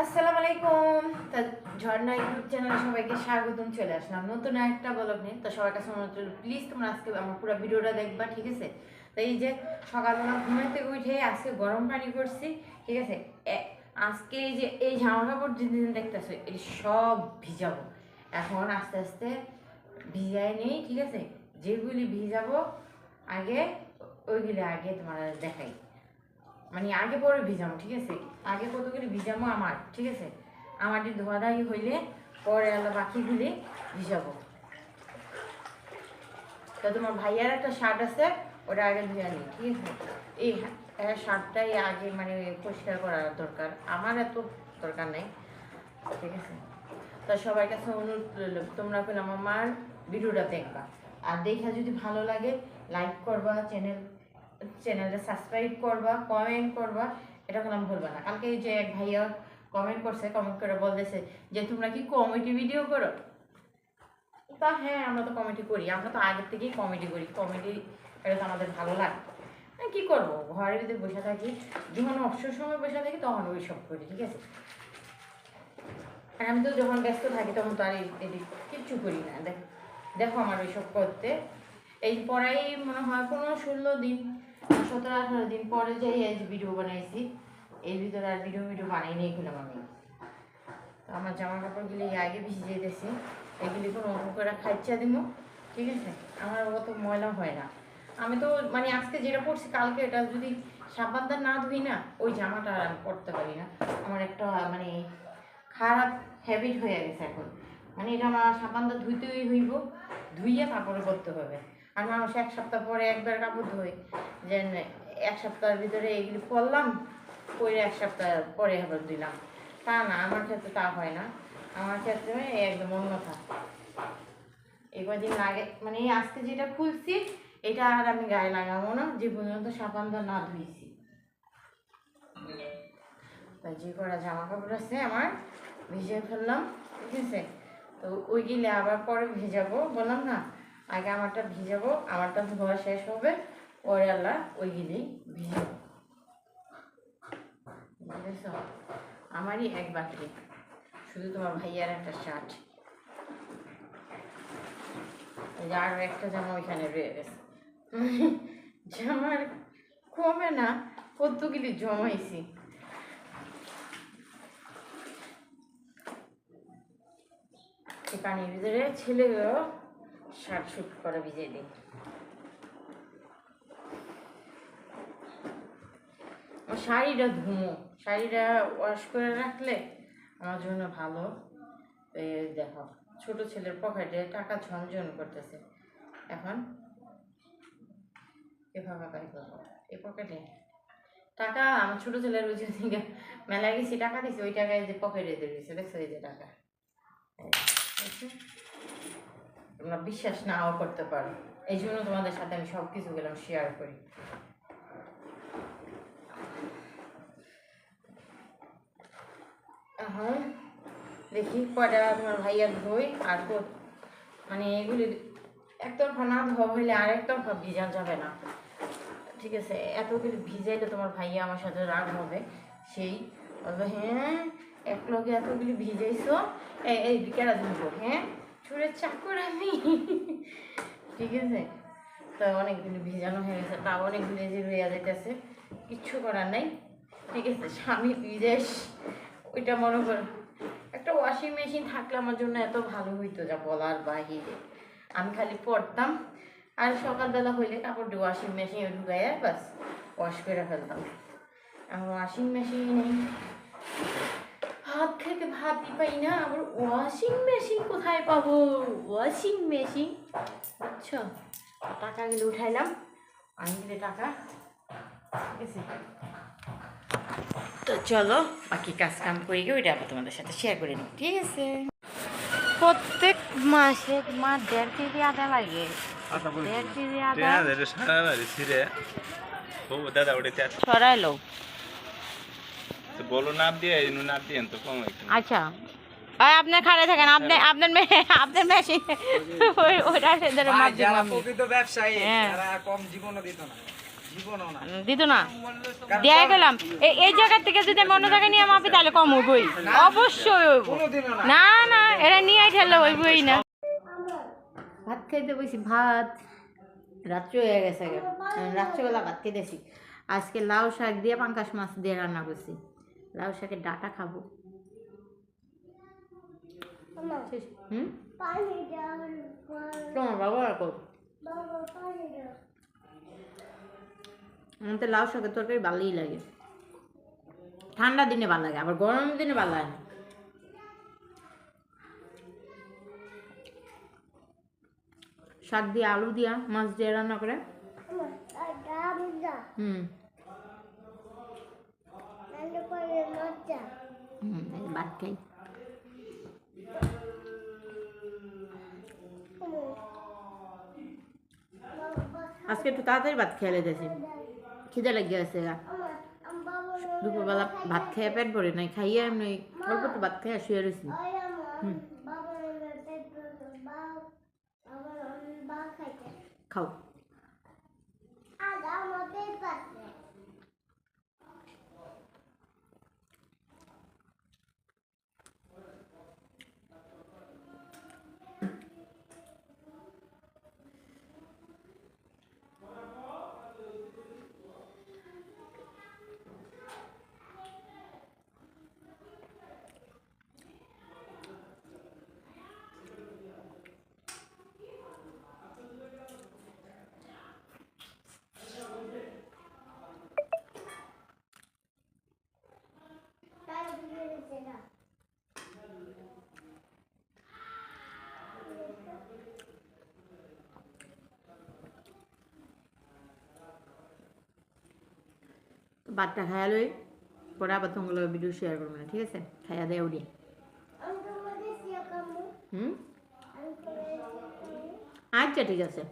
আসসালামু আলাইকুম। তা ঝর্ণা ইউটিউব চ্যানেলে সবাইকে স্বাগতম, চলে আসলাম নতুন একটা ব্লগ নিয়ে। তো সবার কাছে অনুরোধ রইল প্লিজ তোমরা আজকে আমার পুরো ভিডিওটা দেখবা, ঠিক আছে? তো এই যে সকালবেলা ঘুমের থেকে উঠে আজকে গরম পানি করছি, ঠিক আছে? আজকে এই যে এই জামা কাপড় যেদিন দেখতেছো, এই সব ভিজাবো। এখন আস্তে আস্তে ভিজাই নেই, ঠিক আছে? যেগুলি ভিজাবো, আগে, ওইগুলি আগে তোমার দেখাই। মানে আগে পরে ভিজামো, ঠিক আছে? আগে কতগুলি ভিজামো আমার, ঠিক আছে? আমার আমারটি ধোয়াধাই হইলে পরে আলো বাকিগুলি ভিজাবো। তো তোমার ভাইয়ার একটা শার্ট আছে, ওটা আগে ধুয়ে আনি, ঠিক আছে? এই হা- এই শার্টটাই আগে মানে পরিষ্কার করা দরকার, আমার এত দরকার নেই, ঠিক আছে? তো সবার কাছে অনুরোধ রইল, তোমরা পেলাম আমার ভিডিওটা দেখবা। আর দেখা যদি ভালো লাগে লাইক করবা চ্যানেল চ্যানেলটা সাবস্ক্রাইব করবা কমেন্ট করবা এটা করলাম ভুলবা না। কালকে যে এক ভাইয়া কমেন্ট করছে কমেন্ট করে বলতেছে যে, তোমরা কি কমেডি ভিডিও করো? তা হ্যাঁ আমরা তো কমেডি করি। আমরা তো আগের থেকেই কমেডি করি। কমেডি এটা তো আমাদের ভালো লাগে। কি করব? ঘরের ভিতরে বসে থাকি। যখন অবসর সময় বসে থাকি, তখন ওই সব করি, ঠিক আছে? আর আমি তো যখন ব্যস্ত থাকি, তখন তো আর এদিক কিচ্ছু করি না। দেখ, দেখো আমার ওইসব করতে। এই পড়াই মনে হয় কোনো ষোলো দিন সতেরো আঠারো দিন পরে যাই যে ভিডিও বানাইছি, এর ভিতরে আর ভিডিও ভিডিও বানাই নিয়ে গেলাম আমি। আমার জামা কাপড়গুলি আগে ভিজে যেতেছি এগুলি কোনো করে খাইচা দিব ঠিক আছে? আমার অত ময়লা হয় না। আমি তো মানে আজকে যেটা পরছি, কালকে এটা যদি সাবানটা না ধুই না, ওই জামাটা আর আমি পরতে পারি না। আমার একটা মানে খারাপ হ্যাবিট হয়ে গেছে এখন। মানে এটা আমার সাবানটা ধুইতেই হইব, ধুইয়ে তারপরে করতে হবে। আর মানুষ এক সপ্তাহ পরে একবার কাপড় ধোয়। যে এক সপ্তাহের ভিতরে এগুলি পরলাম পরে এক সপ্তাহ পরে আবার দিলাম। তা না, আমার ক্ষেত্রে তা হয় না। আমার ক্ষেত্রে একদম অন্যথা। এই কদিন লাগে মানে এই আজকে যেটা খুলছি, এটা আর আমি গায়ে লাগাবো না, যে পর্যন্ত সাবানটা না ধুইছি। তাই যে করা জামা কাপড় আছে আমার ভিজে ফেললাম, ঠিক আছে? তো ওই গিলে আবার পরে ভেজাবো, বললাম না, আগে আমারটা ভিজাবো, আমারটা ধোয়া শেষ হবে পরে আল্লাহ ওই গিলেই বুঝেছ? আমারই এক বাকি শুধু তোমার ভাইয়ার একটা শার্ট। আরও একটা জামা ওইখানে রয়ে গেছে। জামার কমে না, কতগুলি জমাইছি। পানির ভিতরে ছেলেগুলো শার্ট শুট করে ভিজিয়ে দিই আমার শাড়িটা ধুমো। শাড়িটা ওয়াশ করে রাখলে আমার জন্য ভালো। দেখো, ছোট ছেলের পকেটে টাকা ঝনঝন করতেছে। এখন এভাবে তাই করব। এ পকেটে টাকা, আমার ছোট ছেলের ওই মেলায় গেছি, টাকা দিয়েছি ওই টাকায় যে পকেটে দিয়ে দিচ্ছে দেখছ এই যে টাকা? তোমরা বিশ্বাস নাও করতে পারো। এই জন্য তোমাদের সাথে আমি সব কিছু গেলাম শেয়ার করি। এখন দেখি কয়টা তোমার ভাইয়া ধুই আর মানে এগুলি একতরফা না ধোয়া হইলে আর একতরফা ভিজা যাবে না। ঠিক আছে এতগুলি ভিজাইলে তোমার ভাইয়া আমার সাথে রাগ হবে, সেই। বলবে হ্যাঁ এক লোকে এতগুলি ভিজাইছো? এই বিকেরা ধুবো হ্যাঁ? চুরের চাকর আমি। ঠিক আছে? তো অনেকগুলি ভিজানো হয়ে গেছে তা অনেকগুলি যে রইয়া যাইতেছে, কিচ্ছু করার নাই। ঠিক আছে, স্বামী বিদেশ ওইটা মনে কর। একটা ওয়াশিং মেশিন থাকলে আমার জন্য এত ভালো হইতো যা বলার বাহিরে। আমি খালি পড়তাম, আর সকালবেলা হইলে কাপড় ওয়াশিং মেশিনে ঢুকাইয়া বাস ওয়াশ করে ফেলতাম। এখন ওয়াশিং মেশিন নেই। হাত থেকে ভাতই পাই না, আবার ওয়াশিং মেশিন কোথায় পাবো? ওয়াশিং মেশিন বুঝছ টাকাগুলো উঠাইলাম। আনলে টাকা। ঠিক আছে? তো চলো বাকি কাজ কাম করে গিয়ে ওইটা আবার তোমাদের সাথে শেয়ার করে নিই ঠিক আছে? প্রত্যেক মাসে তোমার দেড় কেজি আদা লাগে। দেড় কেজি আদা দাদা ওটা ছড়াইলো। তো বলো নাপ দিয়ে এনু নাপ দিয়ে তো কম আচ্ছা। আর আপনি খাড়ে থাকেন আপনি আপনার মেয়ে আপনার মেশিন ওই মাপ ব্যবসায়ী হ্যাঁ। কম জীবনও দিত না। দিত না দিয়ে গেলাম। এই জায়গা থেকে যদি আমি অন্য জায়গায় নিয়ে মাপি তাহলে কম হইবই। অবশ্যই না না এরা নিয়ে ঠেলে হইবই না। ভাত খাইতে বসি ভাত। রাত্রে হয়ে গেছে। রাত্রেবেলা ভাত খেতেছি। আজকে লাউ শাক দিয়ে পাঙ্কাশ মাছ দিয়ে রান্না করছি। লাউ শাকের ডাটা খাব। হুম? তোমার বাবা রাখো আমার তো লাউ শাকের তরকারি ভালোই লাগে। ঠান্ডা দিনে ভালো লাগে, আবার গরম দিনে ভালো লাগে না। শাক দিয়ে আলু দিয়া, মাছ দিয়ে রান্না করে। হুম। খাই। আজকে একটু তাড়াতাড়ি ভাত খেয়ে লেগেছি। খিদে লাগিয়ে আছে দুপুরবেলা ভাত খেয়ে পেট ভরে নাই, খাইয়ে এমনি অল্প তো ভাত খেয়ে শুয়ে রয়েছি খাও। ভাতটা খাইয়া লই পরে আবার তোমাগুলো ভিডিও শেয়ার করব না ঠিক আছে? খাইয়া দেয়। উড়ি হুম? আচ্ছা ঠিক আছে।